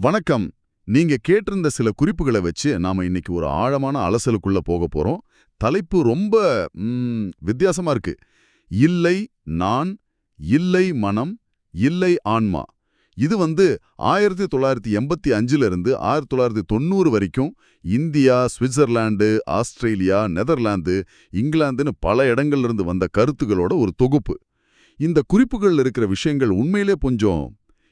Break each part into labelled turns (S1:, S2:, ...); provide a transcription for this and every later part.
S1: வணக்கம். நீங்க கேட்டிருந்த சில குறிப்புகளை வச்சு நாம இன்னைக்கு ஒரு ஆழமான அலசலுக்குள்ள போக போறோம். தலைப்பு ரொம்ப வித்தியாசமா இருக்கு. இல்லை நான் இல்லை மனம் இல்லை ஆன்மா. இது வந்து ஆயிரத்தி தொள்ளாயிரத்தி எண்பத்தி அஞ்சுல இருந்து ஆயிரத்தி தொள்ளாயிரத்தி தொண்ணூறு வரைக்கும் இந்தியா சுவிட்சர்லாந்து ஆஸ்திரேலியா நெதர்லாந்து இங்கிலாந்துன்னு பல இடங்கள்ல இருந்து வந்த கருத்துகளோட ஒரு தொகுப்பு. இந்த குறிப்புகள்ல இருக்கிற விஷயங்கள் உண்மையிலே கொஞ்சம்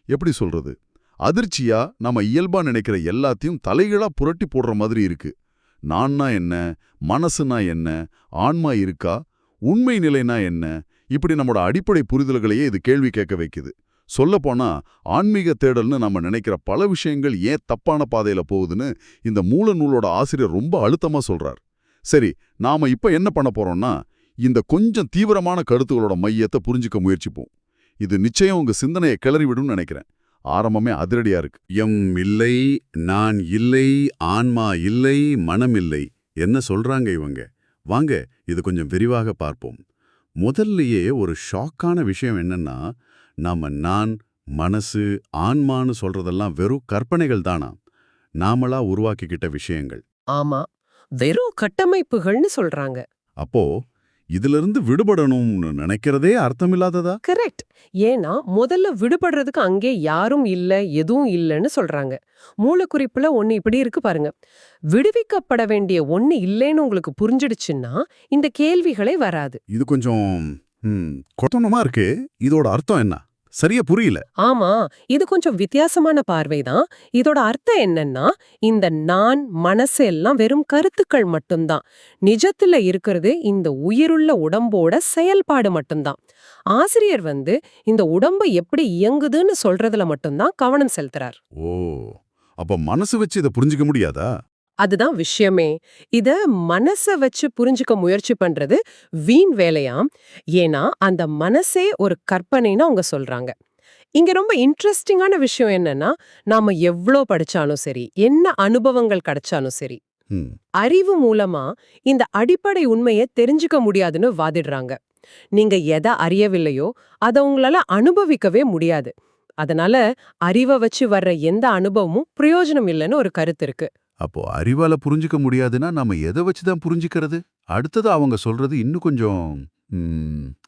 S1: எப்படி சொல்றது? அதிர்ச்சியா நம்ம இயல்பா நினைக்கிற எல்லாத்தையும் தலைகளா புரட்டி போடுற மாதிரி இருக்கு. நான்னா என்ன? மனசுனா என்ன? ஆன்மா இருக்கா? உண்மை நிலைனா என்ன? இப்படி நம்மோட அடிப்படை புரிதல்களையே இது கேள்வி கேட்க வைக்குது. சொல்லப்போனா ஆன்மீக தேடல்னு நம்ம நினைக்கிற பல விஷயங்கள் ஏன் தப்பான பாதையில போகுதுன்னு இந்த மூல நூலோட ஆசிரியர் ரொம்ப அழுத்தமா சொல்றார். சரி நாம இப்ப என்ன பண்ண போறோம்னா இந்த கொஞ்சம் தீவிரமான கருத்துகளோட மையத்தை புரிஞ்சுக்க முயற்சிப்போம். இது நிச்சயம் உங்க சிந்தனையை கிளறிவிடும்னு நினைக்கிறேன். ஆரம்பமே அதிரடியா இருக்கு.
S2: எம் இல்லை நான் இல்லை ஆன்மா இல்லை மனம் இல்லை. என்ன சொல்றாங்க இவங்க? வாங்க இது கொஞ்சம் விரிவாக பார்ப்போம். முதல்லயே ஒரு ஷாக்கான விஷயம் என்னன்னா நாம நான் மனசு ஆன்மான்னு சொல்றதெல்லாம் வெறும் கற்பனைகள் தானா? நாமளா உருவாக்கிக்கிட்ட விஷயங்கள்.
S3: ஆமா வெறும் கட்டமைப்புகள்னு சொல்றாங்க.
S2: அப்போ இதிலிருந்து விடுபடணும்னு நினைக்கிறதே அர்த்தமில்லாததா?
S3: கரெக்ட் ஏன்னா முதல்ல விடுபடுறதுக்கு அங்கே யாரும் இல்ல எதுவும் இல்லைன்னு சொல்றாங்க. மூலக்குறிப்புல ஒண்ணு இப்படி இருக்கு பாருங்க. விடுவிக்கப்பட வேண்டிய ஒண்ணு இல்லைன்னு உங்களுக்கு புரிஞ்சிடுச்சுன்னா இந்த கேள்விகளே வராது.
S2: இது கொஞ்சம் கொத்தனமா இருக்கு? இதோட அர்த்தம் என்ன? சரியா புரியல.
S3: ஆமா இது கொஞ்சம் வித்தியாசமான பார்வைதான். இதோட அர்த்தம் என்னன்னா இந்த நான் மனசு எல்லாம் வெறும் கருத்துக்கள் மட்டும்தான். நிஜத்துல இருக்கிறது இந்த உயிருள்ள உடம்போட செயல்பாடு மட்டும்தான். ஆசிரியர் வந்து இந்த உடம்பு எப்படி இயங்குதுன்னு சொல்றதுல மட்டும்தான் கவனம் செலுத்துறார்.
S2: ஓ அப்ப மனசு வச்சு இதை புரிஞ்சுக்க முடியாதா?
S3: அதுதான் விஷயமே. இத மனச வச்சு புரிஞ்சுக்க முயற்சி பண்றது வீண் வேலையாம் ஏன்னா அந்த மனசே ஒரு கற்பனைன்னு அவங்க சொல்றாங்க. இங்க ரொம்ப இன்ட்ரெஸ்டிங்கான விஷயம் என்னன்னா நாம எவ்ளோ படிச்சாலும் சரி என்ன அனுபவங்கள் கிடைச்சாலும் சரி அறிவு மூலமா இந்த அடிப்படை உண்மையை தெரிஞ்சுக்க முடியாதுன்னு வாதிடுறாங்க. நீங்க எதை அறியவில்லையோ அதை உங்களால அனுபவிக்கவே முடியாது. அதனால அறிவை வச்சு வர்ற எந்த அனுபவமும் பிரயோஜனம் இல்லைன்னு ஒரு கருத்து இருக்கு.
S2: அப்போ அறிவால புரிஞ்சுக்க முடியாதுன்னா நம்ம எதை வச்சு தான் புரிஞ்சுக்கிறது? அடுத்தது அவங்க சொல்றது இன்னும் கொஞ்சம்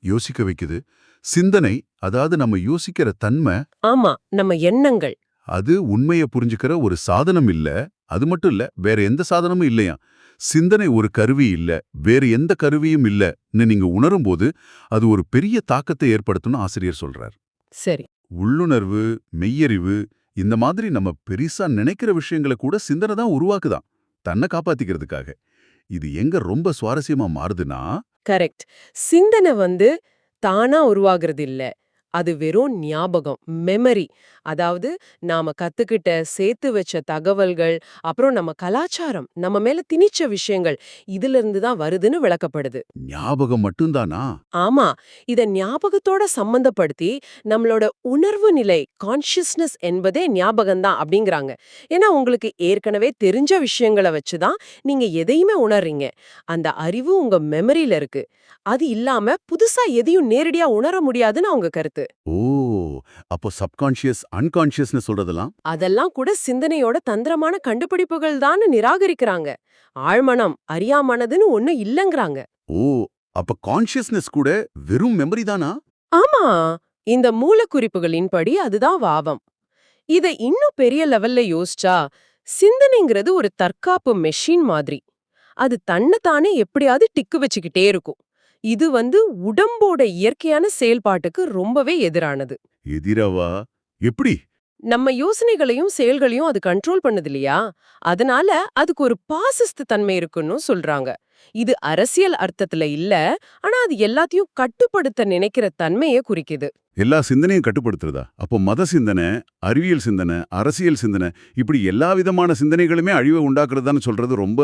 S2: யோசிக்க வைக்குது. சிந்தனை அதாவது நம்ம யோசிக்கிற தன்மை
S3: ஆமா நம்ம எண்ணங்கள்.
S2: அது உண்மையை புரிஞ்சுக்கிற ஒரு சாதனம் இல்ல. அது மட்டும் இல்ல வேற எந்த சாதனமும் இல்லையா? சிந்தனை ஒரு கருவி இல்ல வேற எந்த கருவியும் இல்லன்னு நீங்க உணரும்போது அது ஒரு பெரிய தாக்கத்தை ஏற்படுத்தும்னு ஆசிரியர் சொல்றார்.
S3: சரி.
S2: உள்ளுணர்வு மெய்யறிவு இந்த மாதிரி நம்ம பெரிசா நினைக்கிற விஷயங்களை கூட சிந்தனை தான் உருவாக்குதான். தன்னை காப்பாத்திக்கிறதுக்காக. இது எங்க ரொம்ப சுவாரஸ்யமா மாறுதுன்னா
S3: கரெக்ட். சிந்தனை வந்து தானா உருவாகிறது இல்ல. அது வெறும் ஞாபகம் மெமரி அதாவது நாம கத்துக்கிட்ட சேர்த்து வச்ச தகவல்கள் அப்புறம் நம்ம கலாச்சாரம் நம்ம மேல திணிச்ச விஷயங்கள் இதுல இருந்து தான் வருதுன்னு விளக்கப்படுது.
S2: ஞாபகம் மட்டும்தானா?
S3: ஆமா. இத ஞாபகத்தோட சம்பந்தப்படுத்தி நம்மளோட உணர்வு நிலை கான்ஷியஸ்னஸ் என்பதே ஞாபகம்தான் அப்படிங்கறாங்க. ஏன்னா உங்களுக்கு ஏற்கனவே தெரிஞ்ச விஷயங்களை வச்சுதான் நீங்க எதையுமே உணர்றீங்க. அந்த அறிவு உங்க மெமரியில இருக்கு. அது இல்லாம புதுசா எதையும் நேரடியா உணர முடியாதுன்னு அவங்க கருத்து.
S2: ஓ அப்போ சப்கான்ஷியஸ் அன்கான்ஷியஸ்னு சொல்றதெல்லாம்?
S3: அதெல்லாம் கூட சிந்தனையோட தந்திரமான கண்டுபிடிப்புகள் தான் நிராகரிக்கிறாங்க. ஆழ்மனம் அறியாமனதுன்னு ஒண்ணு இல்லங்கறாங்க.
S2: ஓ அப்ப கான்ஷியஸ்னஸ் கூட வெறும் மெமரி தானா?
S3: ஆமா இந்த மூலக்குறிப்புகளின்படி அதுதான் வாவம். இத இன்னும் பெரிய லெவல்ல யோசிச்சா சிந்தனைங்கிறது ஒரு தற்காப்பு மெஷின் மாதிரி. அது தன்னைத்தானே எப்படியாவது டிக்கு வச்சுக்கிட்டே இருக்கும். இது வந்து உடம்போட இயற்கையான செயல்பாட்டுக்கு ரொம்பவே எதிரானது.
S2: எதிரவா? எப்படி?
S3: நம்ம யோசனைகளையும் செயல்களையும் அது கண்ட்ரோல் பண்ணுது இல்லையா அதனால அதுக்கு ஒரு பாசிஸ்து தன்மை இருக்குன்னு சொல்றாங்க. இது அரசியல் அர்த்தத்துல இல்ல ஆனா அது எல்லாத்தையும் கட்டுப்படுத்த நினைக்கிற தன்மையை குறிக்குது.
S2: எல்லா சிந்தனையும் கட்டுப்படுத்துறதா? அப்போ மத சிந்தனை அறிவியல் சிந்தனை அரசியல் சிந்தனை இப்படி எல்லா விதமான சிந்தனைகளுமே அழிவை உண்டாக்குறதான்னு சொல்றது ரொம்ப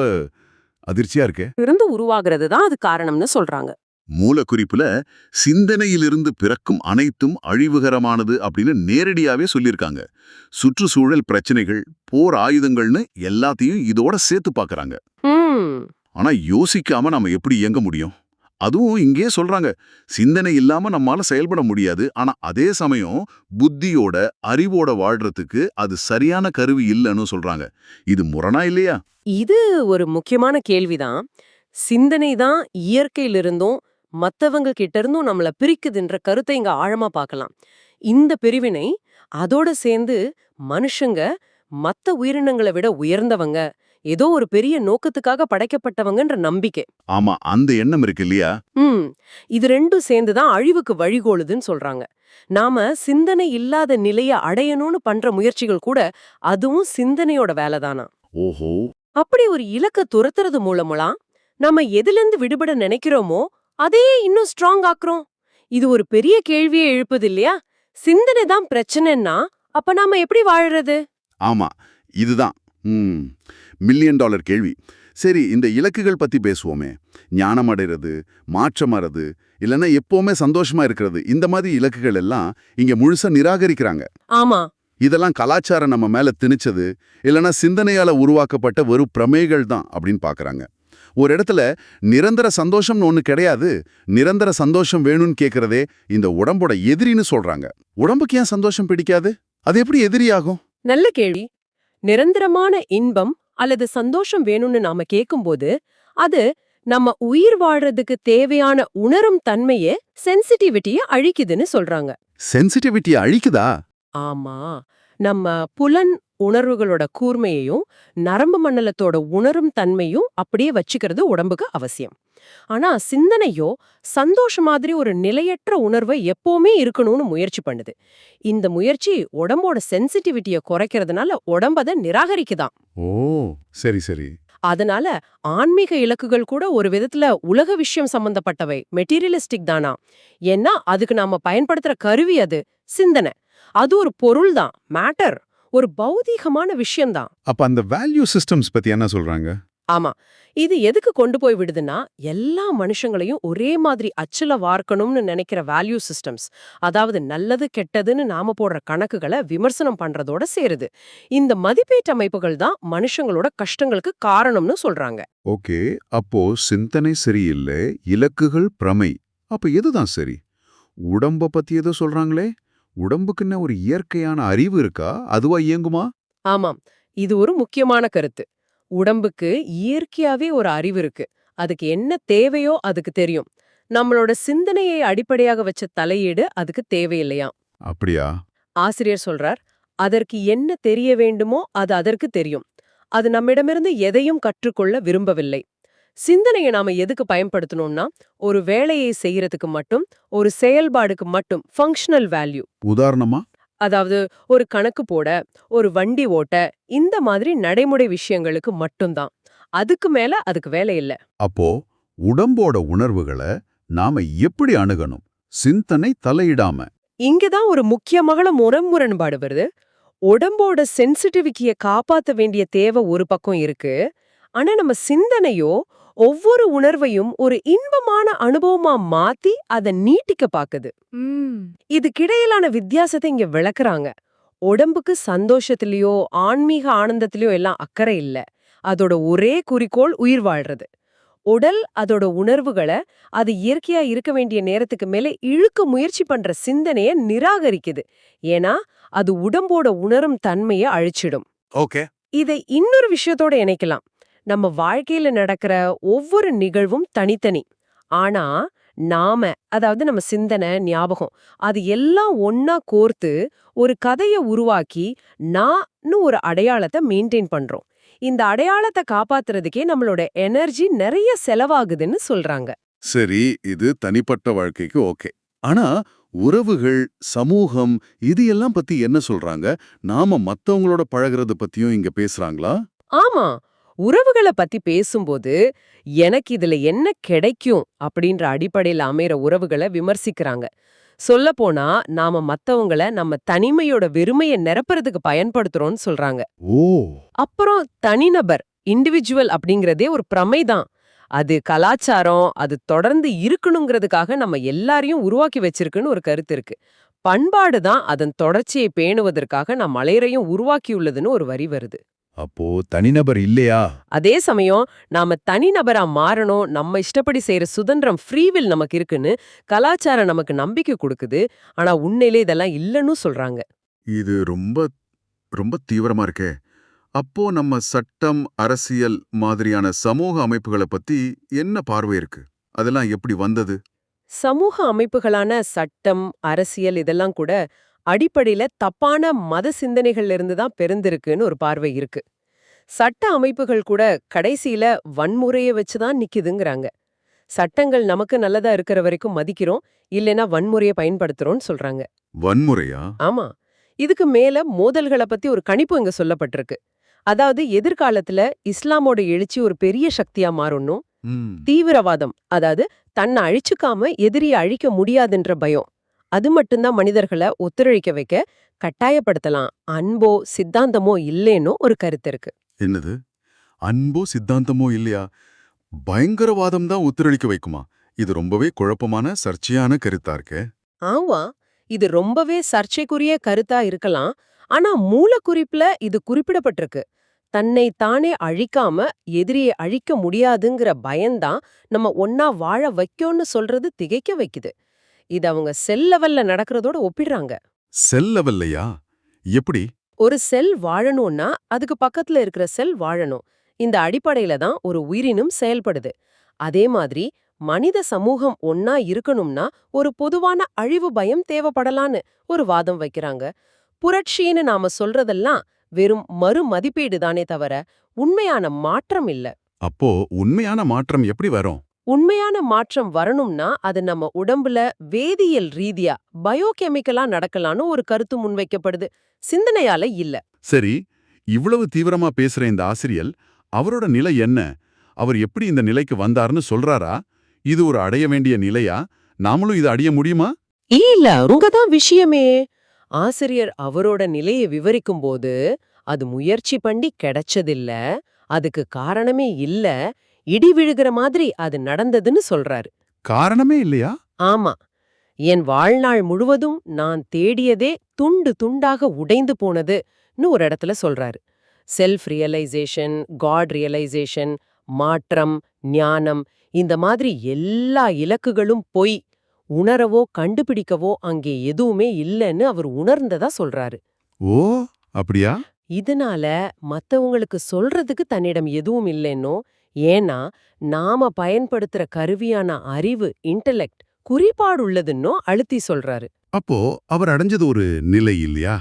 S2: அதிர்ச்சியா இருக்கே.
S3: இருந்து உருவாகிறது தான் அது காரணம்னு சொல்றாங்க.
S2: மூலக்குறிப்புல சிந்தனையிலிருந்து பிறக்கும் அனைத்தும் அழிவுகரமானது அப்படின்னு நேரடியாவே சொல்லியிருக்காங்க. சுற்றுச்சூழல் பிரச்சனைகள் போர் ஆயுதங்கள்னு எல்லாத்தையும் இதோட சேர்த்து பார்க்கறாங்க.
S3: ம்.
S2: ஆனா யோசிக்காம நாம எப்படி இயங்க முடியும்?
S1: அதுவும் இங்கேயே சொல்றாங்க. சிந்தனை இல்லாம நம்மால செயல்பட முடியாது. ஆனா அதே சமயம் புத்தியோட அறிவோட வாழ்றதுக்கு அது சரியான கருவி இல்லைன்னு சொல்றாங்க. இது முரணா இல்லையா?
S3: இது ஒரு முக்கியமான கேள்விதான். சிந்தனை தான் இயற்கையிலிருந்தும் மத்தவங்க கிட்ட இருந்தும் நம்மள பிரிக்குதுன்ற கருத்தை இங்க ஆழமா பார்க்கலாம் இந்த பிரிவினை அதோட சேர்ந்து மனுஷங்க மத்த உயிரினங்களை விட உயர்ந்தவங்க. ஏதோ ஒரு பெரிய நோக்கத்துக்காக படைக்கப்பட்டவங்கன்ற நம்பிக்கை.
S1: ஆமா அந்த எண்ணம் இருக்கு இல்லையா?
S3: ம். இது ரெண்டும் சேர்ந்து தான் அழிவுக்கு வழிகோலுதுன்னு சொல்றாங்க. நாம சிந்தனை இல்லாத நிலைய அடையணும்னு பண்ற முயற்சிகள் கூட அதுவும் சிந்தனையோட வேலைதானா
S1: ஓஹோ.
S3: அப்படி ஒரு இலக்க துரத்துறது மூலமெல்லாம் நம்ம எதிலிருந்து விடுபட நினைக்கிறோமோ அதையே இன்னும் ஸ்ட்ராங் ஆக்குறோம். இது ஒரு பெரிய கேள்வியை எழுப்புது இல்லையா சிந்தனை தான் பிரச்சனைன்னா அப்ப நாம எப்படி வாழறது?
S1: ஆமா இதுதான். மில்லியன் டாலர் கேள்வி. சரி இந்த இலக்குகள் பத்தி பேசுவோமே. ஞானம் அடைறது மாற்றம் அறது இல்லைன்னா எப்பவுமே சந்தோஷமா இருக்கிறது இந்த மாதிரி இலக்குகள் எல்லாம் இங்க முழுசா நிராகரிக்கிறாங்க.
S3: ஆமா.
S1: இதெல்லாம் கலாச்சாரம் நம்ம மேல திணிச்சது இல்லைன்னா சிந்தனையால உருவாக்கப்பட்ட வெறும் பிரமைகள் தான் அப்படின்னு பார்க்கறாங்க ஒரு இடத்துல நிரந்தர சந்தோஷம்னு ஒண்ணு கிடையாது. நிரந்தர சந்தோஷம் வேணும்னு கேக்குறதே இந்த உடம்போட எதிரின்னு சொல்றாங்க. உடம்புக்கு ஏன் சந்தோஷம் பிடிக்காது? அது எப்படி எதிரியாகும்?
S3: நல்ல கேள்வி. நிரந்தரமான இன்பம் அல்லது சந்தோஷம் வேணும்னு நாம கேக்கும்போது அது நம்ம உயிர் வாழ்றதுக்கு தேவையான உணரும் தன்மைய சென்சிட்டிவிட்டிய அழிக்குதுன்னு சொல்றாங்க.
S1: சென்சிட்டிவிட்டியை அழிக்குதா?
S3: ஆமா. நம்ம புலன் உணர்வுகளோட கூர்மையையும் நரம்பு மண்டலத்தோட உணரும் தன்மையும் அப்படியே வச்சுக்கிறது உடம்புக்கு அவசியம். ஆனா சிந்தனையோ சந்தோஷ மாதிரி ஒரு நிலையற்ற உணர்வை எப்பவுமே இருக்கணும்னு முயற்சி பண்ணுது. இந்த முயற்சி உடம்போட சென்சிட்டிவிட்டிய குறைக்கிறதுனால உடம்பத நிராகரிக்குதாம்
S1: ஓ சரி சரி.
S3: அதனால ஆன்மீக இலக்குகள் கூட ஒரு விதத்துல உலக விஷயம் சம்பந்தப்பட்டவை. மெட்டீரியலிஸ்டிக் தானா? ஏன்னா அதுக்கு நாம பயன்படுத்துற கருவி அது சிந்தனை. அது ஒரு பொருள் தான் மேட்டர். ஒரு பௌதீகமான விஷயம்தான்.
S1: அப்ப அந்த வேல்யூ சிஸ்டம்ஸ் பத்தி என்ன சொல்றாங்க?
S3: ஆமா. இது எதுக்கு கொண்டு போய் விடுதுன்னா எல்லா மனுஷங்களையும் ஒரே மாதிரி அச்சுல வார்க்கணும்னு நினைக்கிற வேல்யூ சிஸ்டம்ஸ் அதாவது நல்லது கெட்டதுன்னு நாம போடுற கணக்குகளை விமர்சனம் பண்றதோட சேருது. இந்த மதிப்பீட்டு அமைப்புகள் தான் மனுஷங்களோட கஷ்டங்களுக்கு காரணம்னு சொல்றாங்க.
S1: ஓகே. அப்போ சிந்தனை சரியில்லை இலக்குகள் பிரமை. அப்ப எதுதான் சரி? உடம்ப பத்தி ஏதோ சொல்றாங்களே? உடம்புக்குன்னு ஒரு இயற்கையான அறிவு இருக்கா? அதுவா இயங்குமா?
S3: ஆமாம். இது ஒரு முக்கியமான கருத்து. உடம்புக்கு இயற்கையாவே ஒரு அறிவு இருக்கு. அதுக்கு என்ன தேவையோ அதுக்கு தெரியும். நம்மளோட சிந்தனையை அடிப்படையாக வச்ச தலையீடு அதுக்கு தேவையில்லையாம்.
S1: அப்படியா?
S3: ஆசிரியர் சொல்றார் அதற்கு என்ன தெரிய வேண்டுமோ அது அதற்கு தெரியும். அது நம்மிடமிருந்து எதையும் கற்றுக்கொள்ள விரும்பவில்லை. சிந்தனையை நாம எதுக்கு பயன்படுத்தணும்னா ஒரு வேலையை செய்யறதுக்கு மட்டும் ஒரு செயல்பாடுக்கு மட்டும் ஃபங்க்ஷனல் வேல்யூ
S1: உதாரணமா?
S3: அதாவது ஒரு கணக்கு போட ஒரு வண்டி ஓட்ட இந்த மாதிரி நடைமுறை விஷயங்களுக்கு மட்டும்தான். அதுக்கு மேல அதுக்கு வேலை இல்ல.
S1: அப்போ உடம்போட உணர்வுகளை நாம எப்படி அணுகணும்? சிந்தனை தலையிடாம.
S3: இங்கதான் ஒரு முக்கியமான முரண்முரண்பாடு வருது. உடம்போட சென்சிட்டிவிட்டிய காப்பாத்த வேண்டிய தேவை ஒரு பக்கம் இருக்கு. ஆனா நம்ம சிந்தனையோ ஒவ்வொரு உணர்வையும் ஒரு இன்பமான அனுபவமா மாத்தி அதை நீட்டிக்க பாக்குது. இதுக்கிடையிலான வித்தியாசத்தை இங்க விளக்குறாங்க. உடம்புக்கு சந்தோஷத்திலயோ ஆன்மீக ஆனந்தத்திலயோ எல்லாம் அக்கறை இல்ல. அதோட ஒரே குறிக்கோள் உயிர் வாழ்றது. உடல் அதோட உணர்வுகளை அது இயற்கையா இருக்க வேண்டிய நேரத்துக்கு மேல இழுக்க முயற்சி பண்ற சிந்தனைய நிராகரிக்குது. ஏன்னா அது உடம்போட உணரும் தன்மைய அழிச்சிடும்.
S1: ஓகே.
S3: இதை இன்னொரு விஷயத்தோட இணைக்கலாம். நம்ம வாழ்க்கையில நடக்கிற ஒவ்வொரு நிகழ்வும் தனித்தனி. ஆனா நாம அதாவது நம்ம சிந்தனை ஞாபகம் அது எல்லாம் ஒன்னா கோர்த்து ஒரு கதைய உருவாக்கி நான்னு ஒரு அடையாளத்தை மெயின்டைன் பண்றோம். இந்த அடையாளத்தை காப்பாத்துறதுக்கே நம்மளோட எனர்ஜி நிறைய செலவாகுதுன்னு சொல்றாங்க.
S1: சரி இது தனிப்பட்ட வாழ்க்கைக்கு ஓகே. ஆனா உறவுகள் சமூகம் இது எல்லாம் பத்தி என்ன சொல்றாங்க? நாம மத்தவங்களோட பழகுறத பத்தியும் இங்க பேசுறாங்களா?
S3: ஆமா. உறவுகளை பத்தி பேசும்போது எனக்கு இதுல என்ன கிடைக்கும்? அப்படின்ற அடிப்படையில அமைற உறவுகளை விமர்சிக்கிறாங்க. சொல்லப்போனா நாம மத்தவங்கள நம்ம தனிமையோட வெறுமையை நிரப்புறதுக்கு பயன்படுத்துறோம்னு சொல்றாங்க.
S1: ஓ!
S3: அப்புறம் தனிநபர் இண்டிவிஜுவல் அப்படிங்கறதே ஒரு பிரமைதான் அது கலாச்சாரம் அது தொடர்ந்து இருக்கணுங்கிறதுக்காக நம்ம எல்லாரையும் உருவாக்கி வச்சிருக்குன்னு ஒரு கருத்து இருக்கு. பண்பாடு தான் அதன் தொடர்ச்சியை பேணுவதற்காக நம் மலையரையும் உருவாக்கியுள்ளதுன்னு ஒரு வரி வருது.
S4: அப்போ தனிநபர் இல்லையா?
S3: அதே சமயம் நாம தனிநபரா மாறணும் நம்ம இஷ்டப்படி செய்யற சுதந்திரம் ஃப்ரீவில் நமக்கு இருக்குன்னு கலாச்சாரம் நமக்கு நம்பிக்கை கொடுக்குது. ஆனா உண்மையிலே இதெல்லாம் இல்லைன்னு சொல்றாங்க.
S1: இது ரொம்ப ரொம்ப தீவிரமா இருக்கே. அப்போ நம்ம சட்டம் அரசியல் மாதிரியான சமூக அமைப்புகளை பத்தி என்ன பார்வை இருக்கு? அதெல்லாம் எப்படி வந்தது?
S3: சமூக அமைப்புகளான சட்டம் அரசியல் இதெல்லாம் கூட அடிப்படையில தப்பான மத சிந்தனைகள்ல இருந்து தான் பிறந்திருக்குன்னு ஒரு பார்வை இருக்கு. சட்ட அமைப்புகள் கூட கடைசியில வன்முறைய வச்சு தான் நிக்குதுங்கறாங்க. சட்டங்கள் நமக்கு நல்லதா இருக்கிற வரைக்கும் மதிக்கிறோம் இல்லைன்னா வன்முறையை பயன்படுத்துறோம்னு சொல்றாங்க.
S1: வன்முறையா?
S3: ஆமா. இதுக்கு மேல மோதல்களை பத்தி ஒரு கணிப்பு இங்க சொல்லப்பட்டிருக்கு. அதாவது எதிர்காலத்துல இஸ்லாமோட எழுச்சி ஒரு பெரிய சக்தியா மாறணும் தீவிரவாதம் அதாவது தன்னை அழிச்சுக்காம எதிரியை அழிக்க முடியாதுன்ற பயம். அது மட்டும்தான் மனிதர்களை ஒத்துழைக்க வைக்க கட்டாயப்படுத்தலாம். அன்போ சித்தாந்தமோ இல்லேன்னு ஒரு கருத்து இருக்கு.
S1: என்னது? அன்போ சித்தாந்தமோ இல்லையா? பயங்கரவாதம் தான் ஒத்துழைக்க வைக்குமா? இது ரொம்பவே குழப்பமான சர்ச்சையான கருத்தா இருக்கே.
S3: ஆமா. இது ரொம்பவே சர்ச்சைக்குரிய கருத்தா இருக்கலாம். ஆனா மூலக்குறிப்புல இது குறிப்பிடப்பட்டிருக்கு. தன்னை தானே அழிக்காம எதிரியை அழிக்க முடியாதுங்கிற பயம்தான் நம்ம ஒன்னா வாழ வைக்கும்னு சொல்றது திகைக்க வைக்குது. இது அவங்க செல் லெவல்ல நடக்கிறதோட ஒப்பிடுறாங்க.
S1: செல் லெவல்லையா எப்படி?
S3: ஒரு செல் வாழணும்னா அதுக்கு பக்கத்துல இருக்கிற செல் வாழணும். இந்த அடிப்படையில தான் ஒரு உயிரினம் செயல்படுது. அதே மாதிரி மனித சமூகம் ஒன்னா இருக்கணும்னா ஒரு பொதுவான அழிவு பயம் தேவைப்படலான்னு ஒரு வாதம் வைக்கிறாங்க. புரட்சின்னு நாம சொல்றதெல்லாம் வெறும் மறு மதிப்பீடு தானே தவிர உண்மையான மாற்றம் இல்ல.
S1: அப்போ உண்மையான மாற்றம் எப்படி வரும்?
S3: உண்மையான மாற்றம் வரணும்னா அது நம்ம உடம்புல வேதியியல் ரீதியா பயோகெமிக்கலா நடக்கலான்னு ஒரு கருத்து முன்வைக்கப்படுது. சிந்தனையால இல்ல.
S1: சரி இவ்வளவு தீவிரமா பேசுற இந்த ஆசிரியர் அவரோட நிலை என்ன? அவர் எப்படி இந்த நிலைக்கு வந்தார்னு சொல்றாரா? இது ஒரு அடைய வேண்டிய நிலையா? நாமளும் இதை அடைய முடியுமா?
S3: இல்ல உங்கதான் விஷயமே. ஆசிரியர் அவரோட நிலையை விவரிக்கும் போது அது முயற்சி பண்ணி கிடைச்சதில்ல. அதுக்கு காரணமே இல்ல. இடி விழுகிற மாதிரி அது நடந்ததுன்னு சொல்றாரு.
S1: காரணமே இல்லையா?
S3: ஆமா. என் வாழ்நாள் முழுவதும் நான் தேடியதே துண்டு துண்டாக உடைந்து போனதுன்னு ஒரு இடத்துல சொல்றாரு. செல்ஃப் ரியலைசேஷன் காட் ரியலைசேஷன் மாற்றம் ஞானம் இந்த மாதிரி எல்லா இலக்குகளும் பொய் உணரவோ கண்டுபிடிக்கவோ அங்கே எதுவுமே இல்லைன்னு அவர் உணர்ந்ததா சொல்றாரு.
S1: ஓ அப்படியா?
S3: இதனால மத்தவங்களுக்கு சொல்றதுக்கு தன்னிடம் எதுவும் இல்லைன்னோ ஏன்னா நாம பயன்படுத்துற கருவியான அறிவு இன்டெலெக்ட் குறிப்பாடுள்ளதுன்னோ அழுத்தி சொல்றாரு.
S1: அப்போ அவர் அடைஞ்சது ஒரு நிலை இல்லையா?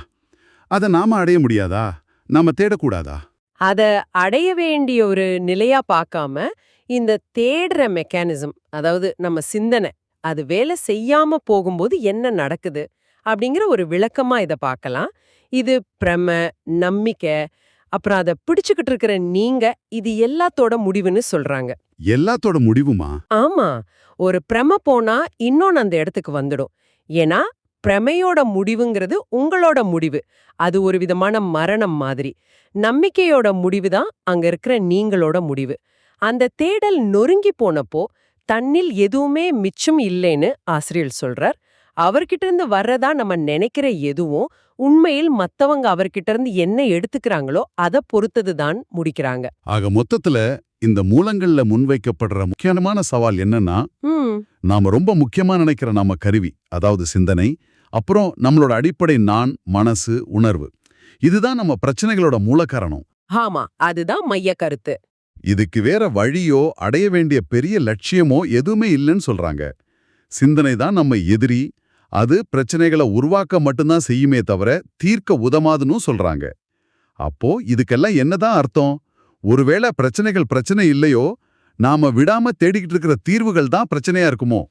S1: அத நாம அடைய முடியாதா? நாம தேடக்கூடாதா?
S3: அத அடைய வேண்டிய ஒரு நிலையா பார்க்காம இந்த தேடுற மெக்கானிசம் அதாவது நம்ம சிந்தனை அது வேலை செய்யாம போகும்போது என்ன நடக்குது அப்படிங்கிற ஒரு விளக்கமா இத பார்க்கலாம். இது பிரம நம்பிக்கை அப்புறம் அதை பிடிச்சுக்கிட்டு இருக்கிற நீங்க இது எல்லாத்தோட முடிவுன்னு சொல்றாங்க.
S1: எல்லாத்தோட முடிவுமா?
S3: ஆமா. ஒரு பிரம போனா இன்னொன்னு அந்த இடத்துக்கு வந்துடும். ஏன்னா பிரமையோட முடிவுங்கிறது உங்களோட முடிவு. அது ஒரு விதமான மரணம் மாதிரி. நம்பிக்கையோட முடிவு தான் அங்க இருக்கிற நீங்களோட முடிவு. அந்த தேடல் நொறுங்கி போனப்போ தன்னில் எதுவுமே மிச்சம் இல்லைன்னு ஆசிரியர் சொல்றார். அவர்கிட்ட இருந்து வர்றதா நம்ம நினைக்கிற எதுவும் உண்மையில் மத்தவங்க அவர்கிட்ட இருந்து என்ன எடுத்துக்கிறாங்களோ அதை பொறுத்தது தான் முடிக்கிறாங்க.
S1: ஆக மொத்தத்துல இந்த மூலங்கள்ல முன்வைக்கப்படுற முக்கியமான சவால் என்னன்னா நாம ரொம்ப முக்கியமா நினைக்கிற நாம கருவி அதாவது சிந்தனை அப்புறம் நம்மளோட அடிப்படை நான் மனசு உணர்வு. இதுதான் நம்ம பிரச்சனைகளோட மூல காரணம்.
S3: ஆமா அதுதான் மைய கருத்து.
S1: இதுக்கு வேற வழியோ அடைய வேண்டிய பெரிய லட்சியமோ எதுவுமே இல்லைன்னு சொல்றாங்க. சிந்தனை தான் நம்ம எதிரி அது பிரச்சனைகளை உருவாக்க மட்டும்தான் செய்யுமே தவிர தீர்க்க உதமாதுன்னு சொல்றாங்க. அப்போ இதுக்கெல்லாம் என்னதான் அர்த்தம்? ஒருவேளை பிரச்சனைகள் பிரச்சனை இல்லையோ? நாம விடாம தேடிக்கிட்டு இருக்கிற தீர்வுகள் தான் பிரச்சனையா இருக்குமோ?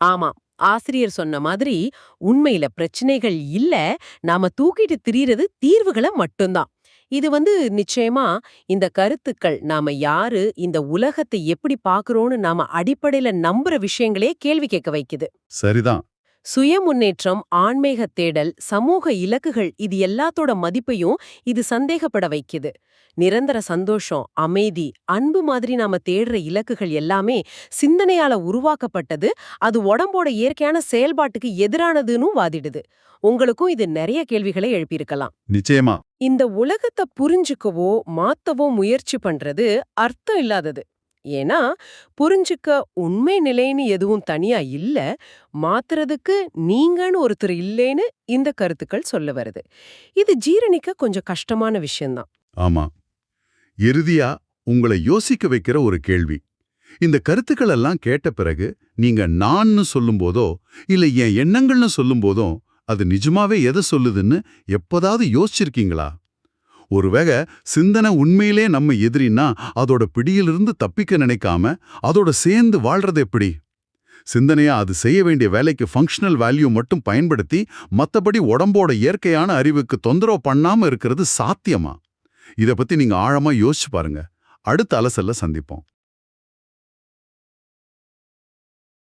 S3: ஆமா. ஆசிரியர் சொன்ன மாதிரி உண்மையில பிரச்சனைகள் இல்ல நாம தூக்கிட்டு திரியறது தீர்வுகளை மட்டும்தான். இது வந்து நிச்சயமா இந்த கருத்துக்கள் நாம யாரு இந்த உலகத்தை எப்படி பாக்குறோம்னு நாம அடிப்படையில நம்புற விஷயங்களே கேள்வி கேட்க வைக்குது.
S1: சரிதான்.
S3: சுய முன்னேற்றம் ஆன்மீக தேடல் சமூக இலக்குகள் இது எல்லாத்தோட மதிப்பையும் இது சந்தேகப்பட வைக்குது. நிரந்தர சந்தோஷம் அமைதி அன்பு மாதிரி நாம தேடுற இலக்குகள் எல்லாமே சிந்தனையால உருவாக்கப்பட்டது. அது உடம்போட இயற்கையான செயல்பாட்டுக்கு எதிரானதுன்னு வாதிடுது. உங்களுக்கும் இது நிறைய கேள்விகளை எழுப்பியிருக்கலாம்.
S1: நிச்சயமா.
S3: இந்த உலகத்தை புரிஞ்சுக்கவோ மாத்தவோ முயற்சி பண்றது அர்த்தம் இல்லாதது. ஏன்னா புரிஞ்சுக்க உண்மை நிலைன்னு எதுவும் தனியா இல்ல. மாத்துறதுக்கு நீங்கன்னு ஒருத்தர் இல்லைன்னு இந்த கருத்துக்கள் சொல்ல வருது. இது ஜீரணிக்க கொஞ்சம் கஷ்டமான விஷயம்தான்
S1: ஆமா. இறுதியா உங்களை யோசிக்க வைக்கிற ஒரு கேள்வி. இந்த கருத்துக்கள் எல்லாம் கேட்ட பிறகு நீங்க நான்னு சொல்லும்போதோ இல்ல என் எண்ணங்கள்னு சொல்லும்போதோ அது நிஜமாவே எதை சொல்லுதுன்னு எப்போதாவது யோசிச்சிருக்கீங்களா? ஒருவேக சிந்தனை உண்மையிலே நம்ம எதிரின்னா அதோட பிடியிலிருந்து தப்பிக்க நினைக்காம அதோட சேர்ந்து வாழ்றது எப்படி? சிந்தனையா அது செய்ய வேண்டிய வேலைக்கு ஃபங்க்ஷனல் வேல்யூ மட்டும் பயன்படுத்தி மத்தபடி உடம்போட இயற்கையான அறிவுக்கு தொந்தரவு பண்ணாம இருக்கிறது சாத்தியமா? இத பத்தி நீங்க ஆழமா யோசிச்சு பாருங்க. அடுத்த அலசல்ல சந்திப்போம்.